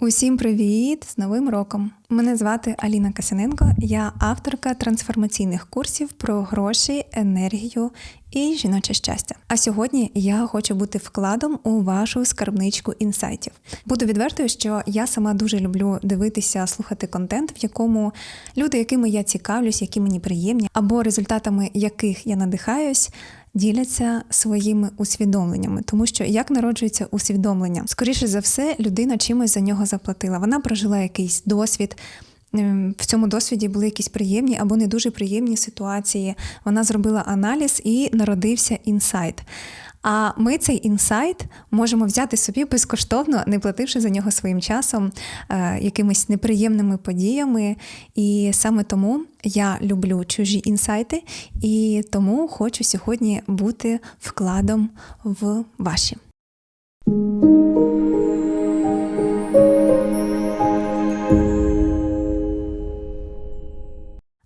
Усім привіт з Новим роком! Мене звати Аліна Касяненко, я авторка трансформаційних курсів про гроші, енергію і жіноче щастя. А сьогодні я хочу бути вкладом у вашу скарбничку інсайтів. Буду відвертою, що я сама дуже люблю дивитися, слухати контент, в якому люди, якими я цікавлюсь, які мені приємні, або результатами яких я надихаюсь, діляться своїми усвідомленнями, тому що як народжується усвідомлення, скоріше за все, людина чимось за нього заплатила. Вона прожила якийсь досвід. Ем, в цьому досвіді були якісь приємні або не дуже приємні ситуації. Вона зробила аналіз і народився інсайт. А ми цей інсайт можемо взяти собі безкоштовно, не плативши за нього своїм часом, е, якимись неприємними подіями. І саме тому я люблю чужі інсайти, і тому хочу сьогодні бути вкладом в ваші.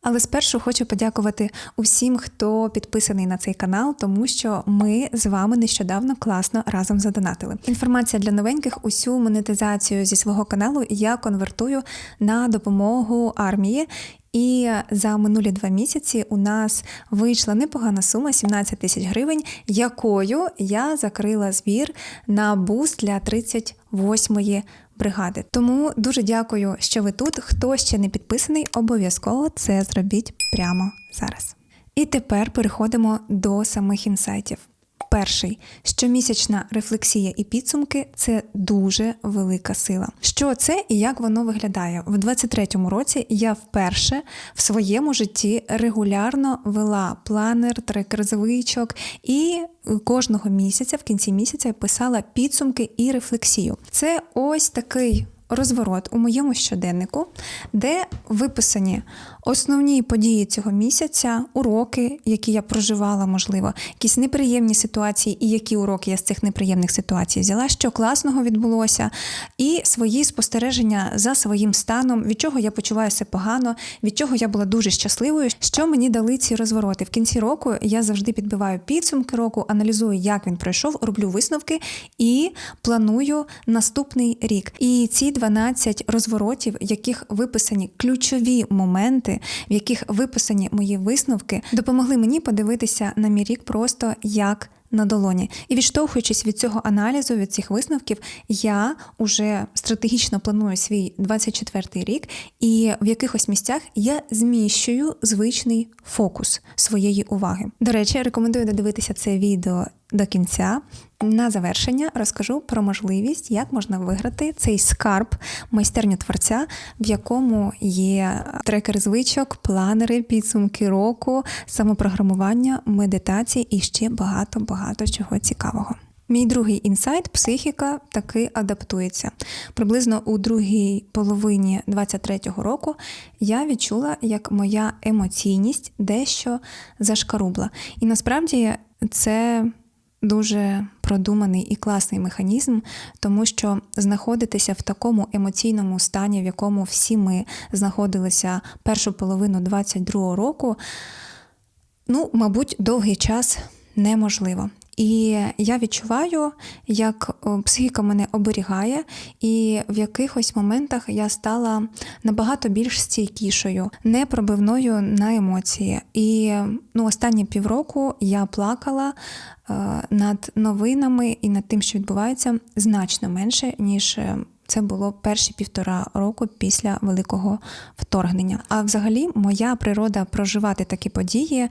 Але спершу хочу подякувати усім, хто підписаний на цей канал, тому що ми з вами нещодавно класно разом задонатили. Інформація для новеньких, усю монетизацію зі свого каналу я конвертую на допомогу армії. І за минулі два місяці у нас вийшла непогана сума 17 тисяч гривень, якою я закрила збір на буст для 38-ї бригади. Тому дуже дякую, що ви тут. Хто ще не підписаний, обов'язково це зробіть прямо зараз. І тепер переходимо до самих інсайтів. Перший щомісячна рефлексія і підсумки це дуже велика сила. Що це і як воно виглядає? В 23-му році я вперше в своєму житті регулярно вела планер, трекер звичок і кожного місяця, в кінці місяця, писала підсумки і рефлексію. Це ось такий розворот у моєму щоденнику, де виписані основні події цього місяця, уроки, які я проживала, можливо, якісь неприємні ситуації, і які уроки я з цих неприємних ситуацій взяла, що класного відбулося, і свої спостереження за своїм станом, від чого я почуваюся погано, від чого я була дуже щасливою, що мені дали ці розвороти. В кінці року я завжди підбиваю підсумки року, аналізую, як він пройшов, роблю висновки і планую наступний рік. І ці 12 розворотів, в яких виписані ключові моменти, в яких виписані мої висновки, допомогли мені подивитися на мій рік просто як. На долоні. І відштовхуючись від цього аналізу, від цих висновків, я вже стратегічно планую свій 24-й рік, і в якихось місцях я зміщую звичний фокус своєї уваги. До речі, рекомендую додивитися це відео до кінця. На завершення розкажу про можливість, як можна виграти цей скарб майстерню творця, в якому є трекер звичок, планери, підсумки року, самопрограмування, медитації і ще багато-багато чого цікавого. Мій другий інсайт психіка таки адаптується. Приблизно у другій половині 23-го року я відчула, як моя емоційність дещо зашкарубла. І насправді це дуже продуманий і класний механізм, тому що знаходитися в такому емоційному стані, в якому всі ми знаходилися першу половину 22-го року, ну, мабуть, довгий час неможливо. І я відчуваю, як психіка мене оберігає, і в якихось моментах я стала набагато більш стійкішою, не пробивною на емоції. І ну, останні півроку я плакала е, над новинами і над тим, що відбувається, значно менше, ніж е, це було перші півтора року після великого вторгнення. А взагалі, моя природа проживати такі події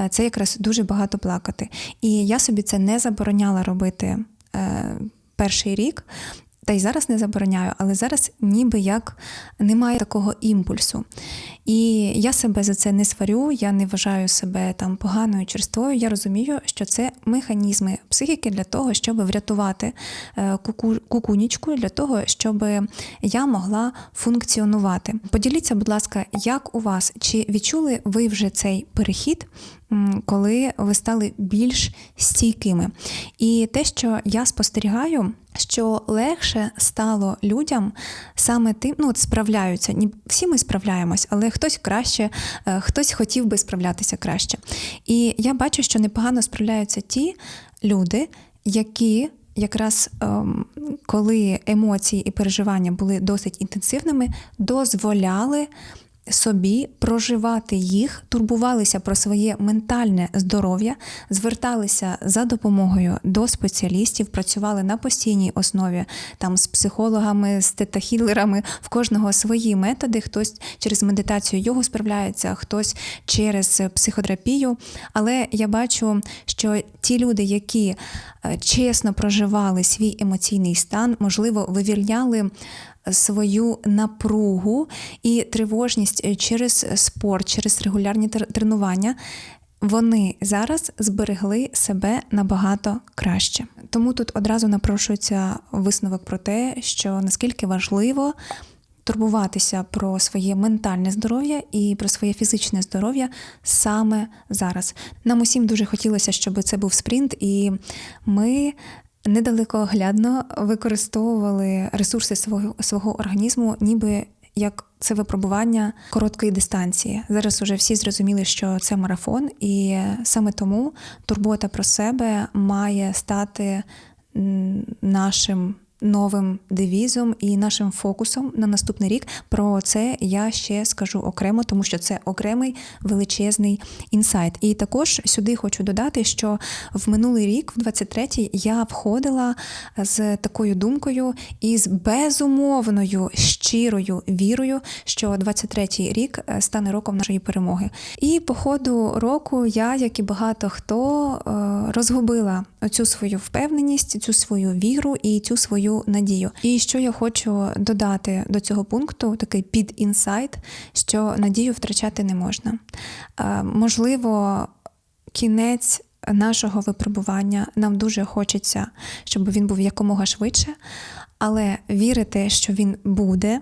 е, це якраз дуже багато плакати. І я собі це не забороняла робити. Е, перший рік, та й зараз не забороняю, але зараз ніби як немає такого імпульсу. І я себе за це не сварю, я не вважаю себе там поганою черствою. Я розумію, що це механізми психіки для того, щоб врятувати е, куку, кукунічку, для того, щоб я могла функціонувати. Поділіться, будь ласка, як у вас чи відчули ви вже цей перехід? Коли ви стали більш стійкими. І те, що я спостерігаю, що легше стало людям саме тим, ну от справляються. Всі ми справляємось, але хтось краще, е, хтось хотів би справлятися краще. І я бачу, що непогано справляються ті люди, які якраз ем, коли емоції і переживання були досить інтенсивними, дозволяли собі проживати їх, турбувалися про своє ментальне здоров'я, зверталися за допомогою до спеціалістів, працювали на постійній основі там з психологами, з тетахілерами, в кожного свої методи. Хтось через медитацію його справляється, хтось через психотерапію. Але я бачу, що ті люди, які е, чесно проживали свій емоційний стан, можливо, вивільняли свою напругу і тривожність е, через спорт, через регулярні тренування. Вони зараз зберегли себе набагато краще. Тому тут одразу напрошується висновок про те, що наскільки важливо турбуватися про своє ментальне здоров'я і про своє фізичне здоров'я саме зараз. Нам усім дуже хотілося, щоб це був спринт, і ми недалекоглядно використовували ресурси свого свого організму, ніби як це випробування короткої дистанції. Зараз уже всі зрозуміли, що це марафон, і саме тому турбота про себе має стати нашим новим девізом і нашим фокусом на наступний рік. Про це я ще скажу окремо, тому що це окремий величезний інсайт. І також сюди хочу додати, що в минулий рік, в 23-й, я входила з такою думкою і з безумовною щирою вірою, що 23-й рік е, стане роком нашої перемоги. І по ходу року я, як і багато хто, е, розгубила цю свою впевненість, цю свою віру і цю свою надію. І що я хочу додати до цього пункту, такий підінсайт, що надію втрачати не можна. Можливо, кінець. Нашого випробування нам дуже хочеться, щоб він був якомога швидше, але вірити, що він буде,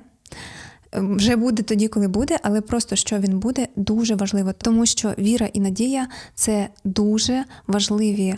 вже буде тоді, коли буде, але просто що він буде, дуже важливо, тому що віра і надія це дуже важливі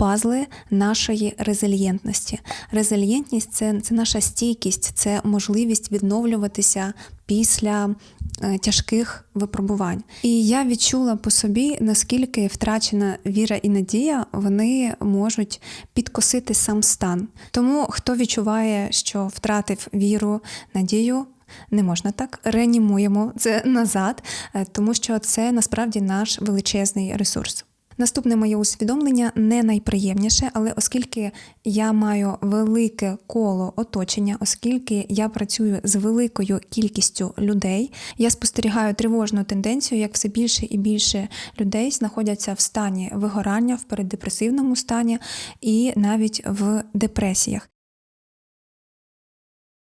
пазли нашої резильєнтності. Резильєнтність це, це наша стійкість, це можливість відновлюватися після. Е, тяжких випробувань, і я відчула по собі, наскільки втрачена віра і надія вони можуть підкосити сам стан. Тому хто відчуває, що втратив віру, надію, не можна так реанімуємо це назад, е, тому що це насправді наш величезний ресурс. Наступне моє усвідомлення не найприємніше, але оскільки я маю велике коло оточення, оскільки я працюю з великою кількістю людей, я спостерігаю тривожну тенденцію, як все більше і більше людей знаходяться в стані вигорання, в переддепресивному стані і навіть в депресіях.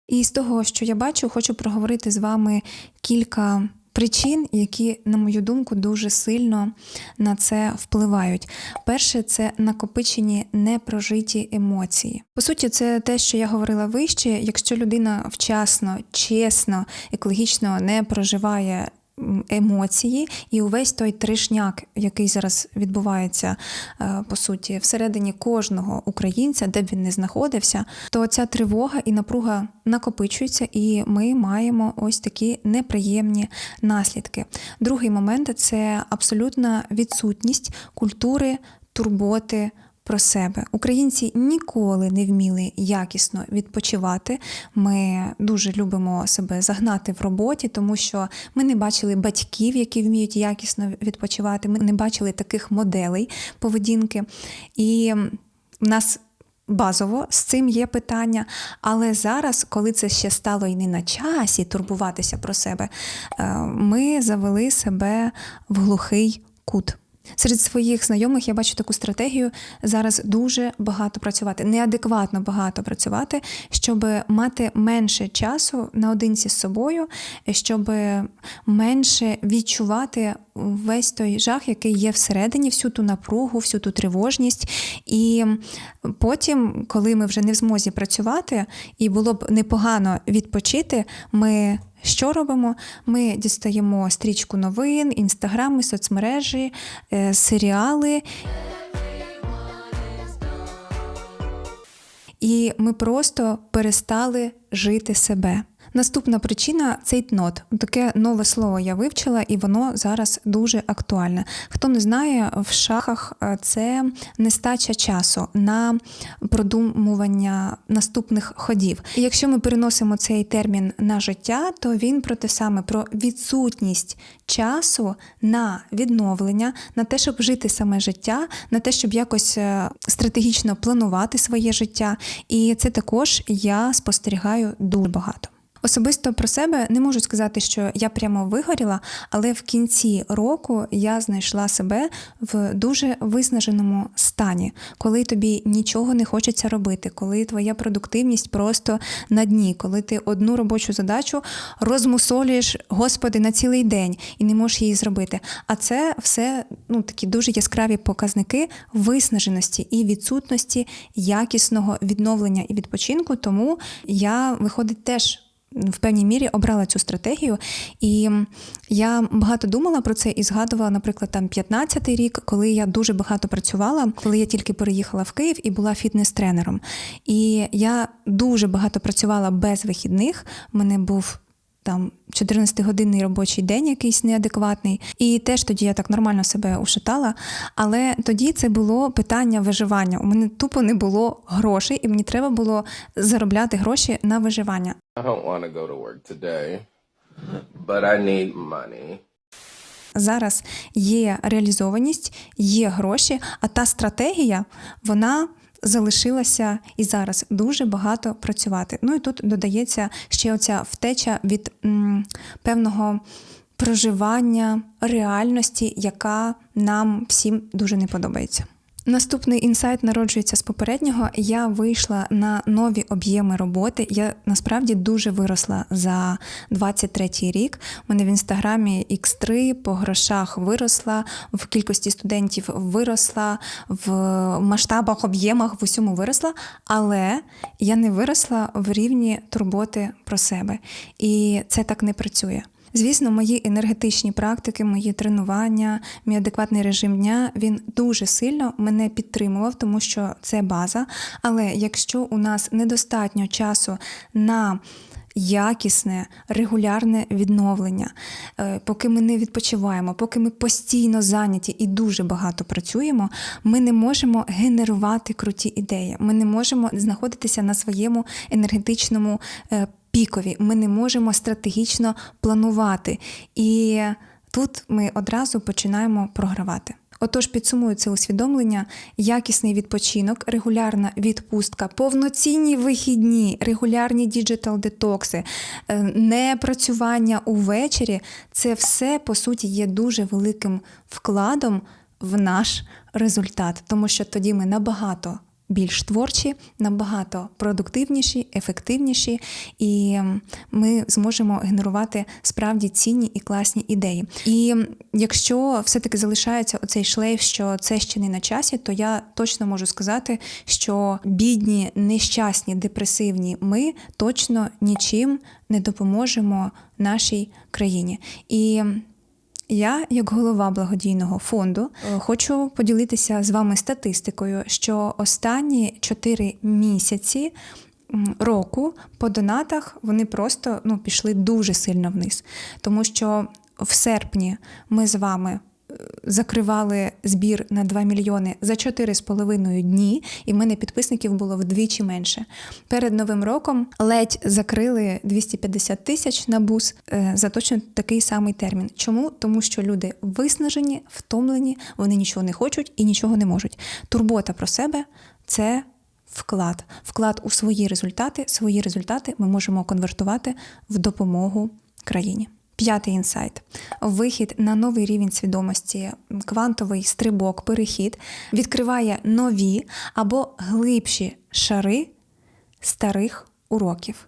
І з того, що я бачу, хочу проговорити з вами кілька причин, які, на мою думку, дуже сильно на це впливають. Перше, це накопичені непрожиті емоції. По суті, це те, що я говорила вище. Якщо людина вчасно, чесно, екологічно не проживає емоції, і увесь той тришняк, який зараз відбувається е, по суті, всередині кожного українця, де б він не знаходився, то ця тривога і напруга накопичується, і ми маємо ось такі неприємні наслідки. Другий момент це абсолютна відсутність культури турботи про себе. Українці ніколи не вміли якісно відпочивати. Ми дуже любимо себе загнати в роботі, тому що ми не бачили батьків, які вміють якісно відпочивати. Ми не бачили таких моделей поведінки. І в нас. Базово з цим є питання, але зараз, коли це ще стало і не на часі турбуватися про себе, е, ми завели себе в глухий кут. Серед своїх знайомих я бачу таку стратегію зараз дуже багато працювати, неадекватно багато працювати, щоб мати менше часу наодинці з собою, щоб менше відчувати весь той жах, який є всередині, всю ту напругу, всю ту тривожність. І потім, коли ми вже не в змозі працювати, і було б непогано відпочити, ми що робимо? Ми дістаємо стрічку новин, інстаграми, соцмережі, е, серіали. І ми просто перестали жити себе. Наступна причина цейтнот. Таке нове слово я вивчила, і воно зараз дуже актуальне. Хто не знає, в шахах е, це нестача часу на продумування наступних ходів. І якщо ми переносимо цей термін на життя, то він про те саме про відсутність часу на відновлення, на те, щоб жити саме життя, на те, щоб якось е, стратегічно планувати своє життя. І це також я спостерігаю дуже багато. Особисто про себе не можу сказати, що я прямо вигоріла, але в кінці року я знайшла себе в дуже виснаженому стані, коли тобі нічого не хочеться робити, коли твоя продуктивність просто на дні, коли ти одну робочу задачу розмусолюєш, господи, на цілий день і не можеш її зробити. А це все ну такі дуже яскраві показники виснаженості і відсутності якісного відновлення і відпочинку. Тому я виходить теж в певній мірі обрала цю стратегію, і я багато думала про це і згадувала, наприклад, там 15-й рік, коли я дуже багато працювала, коли я тільки переїхала в Київ і була фітнес-тренером. І я дуже багато працювала без вихідних. У мене був там 14-годинний робочий день, якийсь неадекватний, і теж тоді я так нормально себе ушатала. Але тоді це було питання виживання. У мене тупо не було грошей, і мені треба було заробляти гроші на виживання. I don't want to go to work today, but I need money. Зараз є реалізованість, є гроші, а та стратегія вона залишилася і зараз дуже багато працювати. Ну і тут додається ще оця втеча від м, певного проживання реальності, яка нам всім дуже не подобається. Наступний інсайт народжується з попереднього. Я вийшла на нові об'єми роботи. Я насправді дуже виросла за 23-й рік. У мене в інстаграмі X3 по грошах виросла, в кількості студентів виросла, в масштабах, об'ємах в усьому виросла, але я не виросла в рівні турботи про себе. І це так не працює. Звісно, мої енергетичні практики, мої тренування, мій адекватний режим дня він дуже сильно мене підтримував, тому що це база. Але якщо у нас недостатньо часу на якісне, регулярне відновлення, е, поки ми не відпочиваємо, поки ми постійно зайняті і дуже багато працюємо, ми не можемо генерувати круті ідеї. Ми не можемо знаходитися на своєму енергетичному е, пікові. Ми не можемо стратегічно планувати. І тут ми одразу починаємо програвати. Отож, підсумую це усвідомлення, якісний відпочинок, регулярна відпустка, повноцінні вихідні, регулярні діджитал детокси, е, непрацювання увечері це все по суті є дуже великим вкладом в наш результат, тому що тоді ми набагато більш творчі, набагато продуктивніші, ефективніші, і ми зможемо генерувати справді цінні і класні ідеї. І якщо все-таки залишається оцей шлейф, що це ще не на часі, то я точно можу сказати, що бідні, нещасні, депресивні ми точно нічим не допоможемо нашій країні. І я, як голова благодійного фонду, е, хочу поділитися з вами статистикою, що останні 4 місяці року по донатах вони просто ну, пішли дуже сильно вниз. Тому що в серпні ми з вами закривали збір на 2 мільйони за 4,5 дні, і в мене підписників було вдвічі менше. Перед новим роком ледь закрили 250 тисяч на бус е, за точно такий самий термін. Чому? Тому що люди виснажені, втомлені, вони нічого не хочуть і нічого не можуть. Турбота про себе це. Вклад, вклад у свої результати. Свої результати ми можемо конвертувати в допомогу країні. П'ятий інсайт: вихід на новий рівень свідомості, квантовий стрибок, перехід. Відкриває нові або глибші шари старих уроків.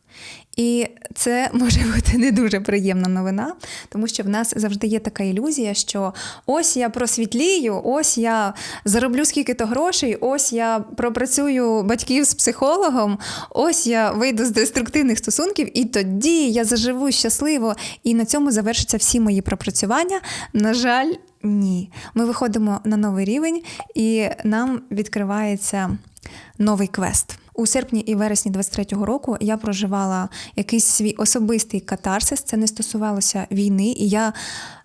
І це може бути не дуже приємна новина, тому що в нас завжди є така ілюзія, що ось я просвітлію, ось я зароблю скільки-то грошей, ось я пропрацюю батьків з психологом, ось я вийду з деструктивних стосунків, і тоді я заживу щасливо. І на цьому завершаться всі мої пропрацювання. На жаль, ні. Ми виходимо на новий рівень, і нам відкривається новий квест. У серпні і вересні 23-го року я проживала якийсь свій особистий катарсис. Це не стосувалося війни, і я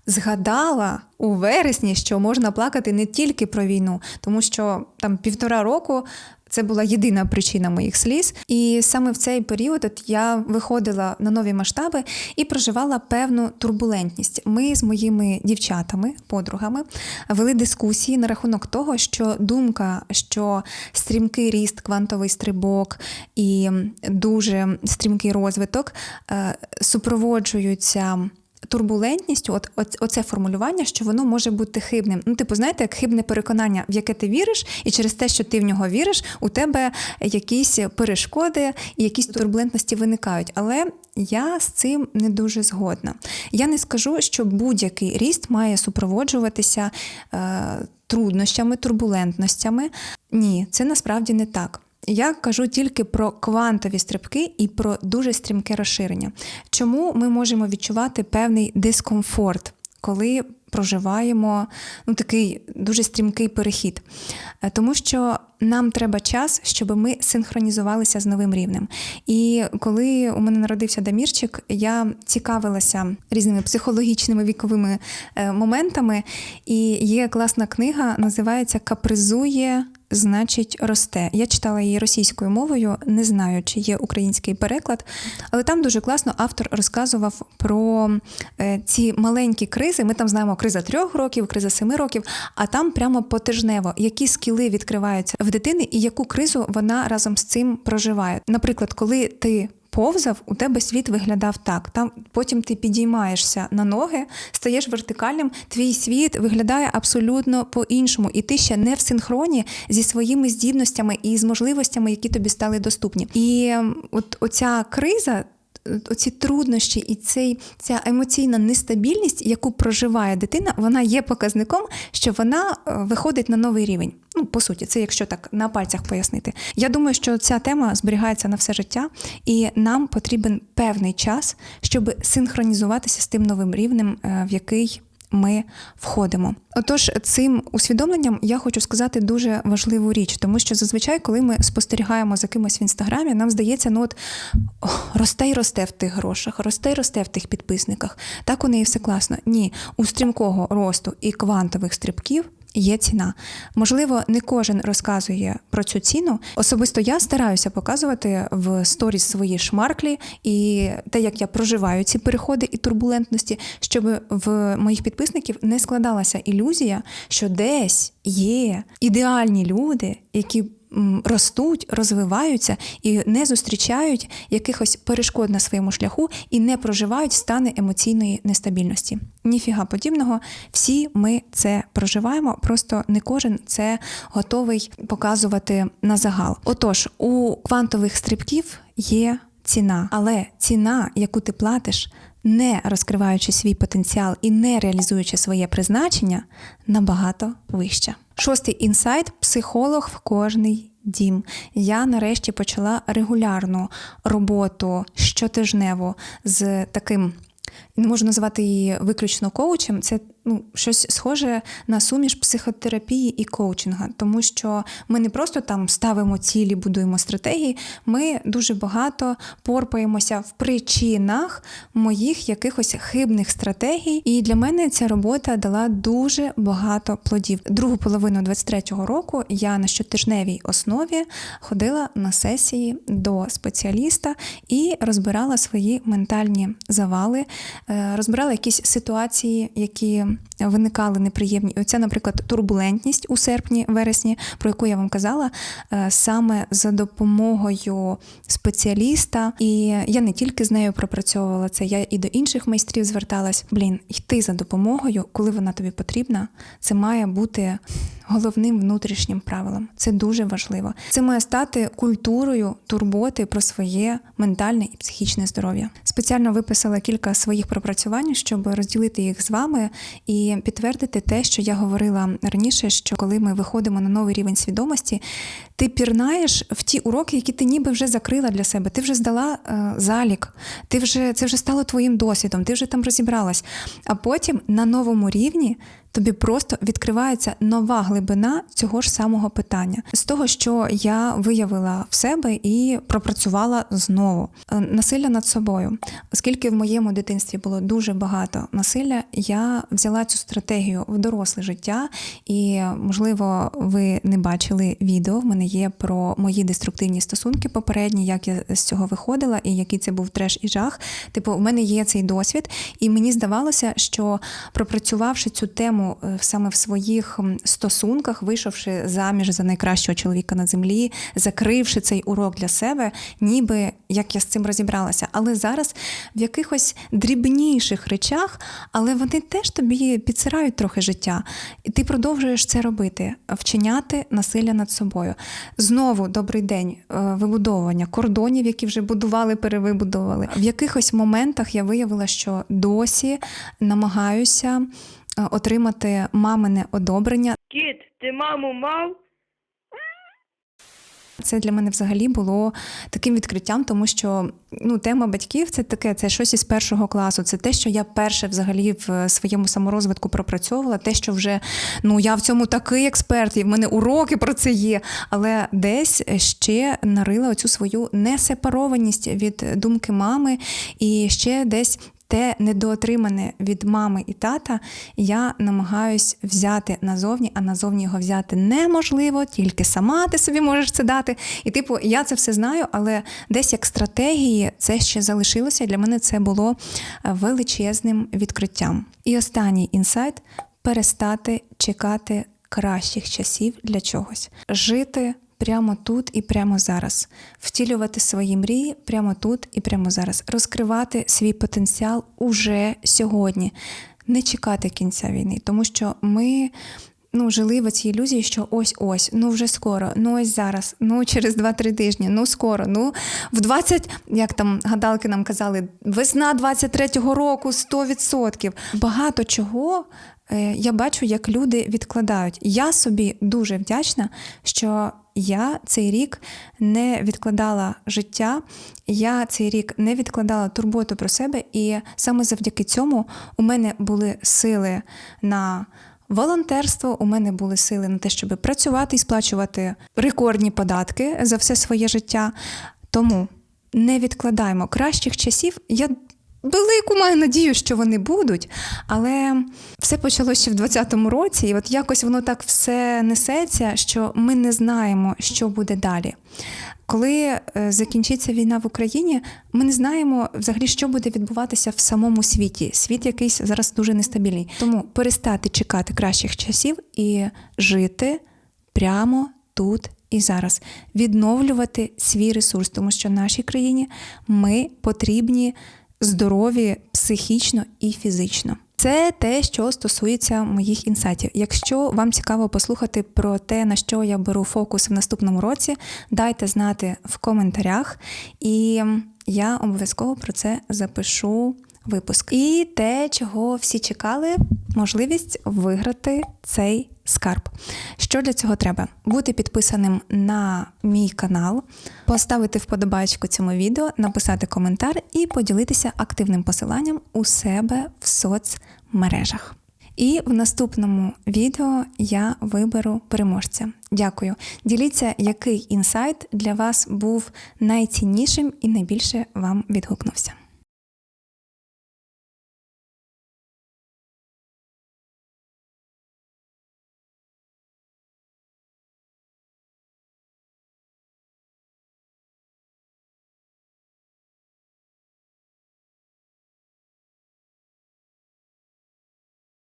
згадала у вересні, що можна плакати не тільки про війну, тому що там півтора року. Це була єдина причина моїх сліз. І саме в цей період от я виходила на нові масштаби і проживала певну турбулентність. Ми з моїми дівчатами, подругами, вели дискусії на рахунок того, що думка, що стрімкий ріст, квантовий стрибок і дуже стрімкий розвиток е, супроводжуються. Турбулентністю, от, от оце формулювання, що воно може бути хибним. Ну, типу, знаєте, як хибне переконання, в яке ти віриш, і через те, що ти в нього віриш, у тебе якісь перешкоди і якісь турбулентності виникають. Але я з цим не дуже згодна. Я не скажу, що будь-який ріст має супроводжуватися е, труднощами, турбулентностями. Ні, це насправді не так. Я кажу тільки про квантові стрибки і про дуже стрімке розширення. Чому ми можемо відчувати певний дискомфорт, коли проживаємо ну, такий дуже стрімкий перехід? Е, Тому що нам треба час, щоб ми синхронізувалися з новим рівнем. І коли у мене народився Дамірчик, я цікавилася різними психологічними віковими е, моментами. І є класна книга, називається Капризує. Значить, росте. Я читала її російською мовою, не знаю, чи є український переклад, але там дуже класно автор розказував про е, ці маленькі кризи. Ми там знаємо криза трьох років, криза семи років, а там прямо потижнево, які скіли відкриваються в дитини і яку кризу вона разом з цим проживає. Наприклад, коли ти повзав, у тебе світ виглядав так. Там потім ти підіймаєшся на ноги, стаєш вертикальним. Твій світ виглядає абсолютно по-іншому, і ти ще не в синхроні зі своїми здібностями і з можливостями, які тобі стали доступні. І ем, от оця криза. Оці труднощі і цей ця емоційна нестабільність, яку проживає дитина, вона є показником, що вона е, виходить на новий рівень. Ну, по суті, це якщо так на пальцях пояснити. Я думаю, що ця тема зберігається на все життя, і нам потрібен певний час, щоб синхронізуватися з тим новим рівнем, е, в який ми входимо. Отож, цим усвідомленням я хочу сказати дуже важливу річ, тому що зазвичай, коли ми спостерігаємо за кимось в інстаграмі, нам здається, ну от росте й росте в тих грошах, росте й росте в тих підписниках. Так у неї все класно. Ні, у стрімкого росту і квантових стрибків. Є ціна. Можливо, не кожен розказує про цю ціну. Особисто я стараюся показувати в сторіс свої шмарклі і те, як я проживаю ці переходи і турбулентності, щоб в моїх підписників не складалася ілюзія, що десь є ідеальні люди, які ростуть, розвиваються і не зустрічають якихось перешкод на своєму шляху і не проживають стани емоційної нестабільності. Ніфіга подібного, всі ми це проживаємо, просто не кожен це готовий показувати на загал. Отож, у квантових стрибків є ціна, але ціна, яку ти платиш, не розкриваючи свій потенціал і не реалізуючи своє призначення, набагато вища. Шостий інсайт психолог в кожний дім. Я нарешті почала регулярну роботу щотижневу з таким. Не можу називати її виключно коучем. Це ну, щось схоже на суміш психотерапії і коучинга, тому що ми не просто там ставимо цілі, будуємо стратегії. Ми дуже багато порпаємося в причинах моїх якихось хибних стратегій. І для мене ця робота дала дуже багато плодів. Другу половину 23-го року я на щотижневій основі ходила на сесії до спеціаліста і розбирала свої ментальні завали, е, розбирала якісь ситуації, які виникали неприємні. Оця, наприклад, турбулентність у серпні-вересні, про яку я вам казала, е, саме за допомогою спеціаліста. І я не тільки з нею пропрацьовувала це, я і до інших майстрів зверталась. Блін, йти за допомогою, коли вона тобі потрібна, це має бути головним внутрішнім правилом. Це дуже важливо. Це має стати культурою турботи про своє ментальне і психічне здоров'я. Спеціально виписала кілька своїх пропрацювань, щоб розділити їх з вами і підтвердити те, що я говорила раніше, що коли ми виходимо на новий рівень свідомості, ти пірнаєш в ті уроки, які ти ніби вже закрила для себе. Ти вже здала е, залік, ти вже це вже стало твоїм досвідом, ти вже там розібралась. А потім на новому рівні тобі просто відкривається нова глибина цього ж самого питання. З того, що я виявила в себе і пропрацювала знову Е, насилля над собою. Оскільки в моєму дитинстві було дуже багато насилля, я взяла цю стратегію в доросле життя, і можливо, ви не бачили відео. В мене є про мої деструктивні стосунки попередні, як я з цього виходила, і який це був треш і жах. Типу, в мене є цей досвід, і мені здавалося, що пропрацювавши цю тему е, саме в своїх стосунках, вийшовши заміж за найкращого чоловіка на землі, закривши цей урок для себе, ніби як я з цим розібралася. Але зараз в якихось дрібніших речах, але вони теж тобі підсирають трохи життя. І ти продовжуєш це робити, вчиняти насилля над собою. Знову добрий день, е, вибудовування кордонів, які вже будували, перевибудовували. В якихось моментах я виявила, що досі намагаюся отримати мамине одобрення. Кіт, ти маму мав? Це для мене взагалі було таким відкриттям, тому що ну, тема батьків це таке, це щось із першого класу. Це те, що я перше взагалі в своєму саморозвитку пропрацьовувала, те, що вже ну я в цьому такий експерт, і в мене уроки про це є. Але десь ще нарила оцю свою несепарованість від думки мами, і ще десь. Те недоотримане від мами і тата я намагаюсь взяти назовні, а назовні його взяти неможливо, тільки сама ти собі можеш це дати. І, типу, я це все знаю, але десь як стратегії це ще залишилося. І для мене це було е, величезним відкриттям. І останній інсайт перестати чекати кращих часів для чогось, жити. Прямо тут і прямо зараз, втілювати свої мрії прямо тут і прямо зараз, розкривати свій потенціал уже сьогодні, не чекати кінця війни, тому що ми ну, жили в цій ілюзії, що ось ось, ну вже скоро, ну ось зараз, ну через 2-3 тижні, ну скоро, ну в 20, як там гадалки нам казали, весна 23-го року 100%. Багато чого е, я бачу, як люди відкладають. Я собі дуже вдячна, що я цей рік не відкладала життя, я цей рік не відкладала турботу про себе, і саме завдяки цьому у мене були сили на волонтерство, у мене були сили на те, щоб працювати і сплачувати рекордні податки за все своє життя. Тому не відкладаємо кращих часів. Я велику маю надію, що вони будуть, але все почалося ще в 2020 році, і от якось воно так все несеться, що ми не знаємо, що буде далі. Коли е, закінчиться війна в Україні, ми не знаємо взагалі, що буде відбуватися в самому світі. Світ якийсь зараз дуже нестабільний. Тому перестати чекати кращих часів і жити прямо тут і зараз, відновлювати свій ресурс, тому що нашій країні ми потрібні здорові психічно і фізично. Це те, що стосується моїх інсайтів. Якщо вам цікаво послухати про те, на що я беру фокус в наступному році, дайте знати в коментарях, і я обов'язково про це запишу випуск. І те, чого всі чекали, можливість виграти цей скарб. Що для цього треба? Бути підписаним на мій канал, поставити вподобайку цьому відео, написати коментар і поділитися активним посиланням у себе в соцмережах. І в наступному відео я виберу переможця. Дякую. Діліться, який інсайт для вас був найціннішим і найбільше вам відгукнувся.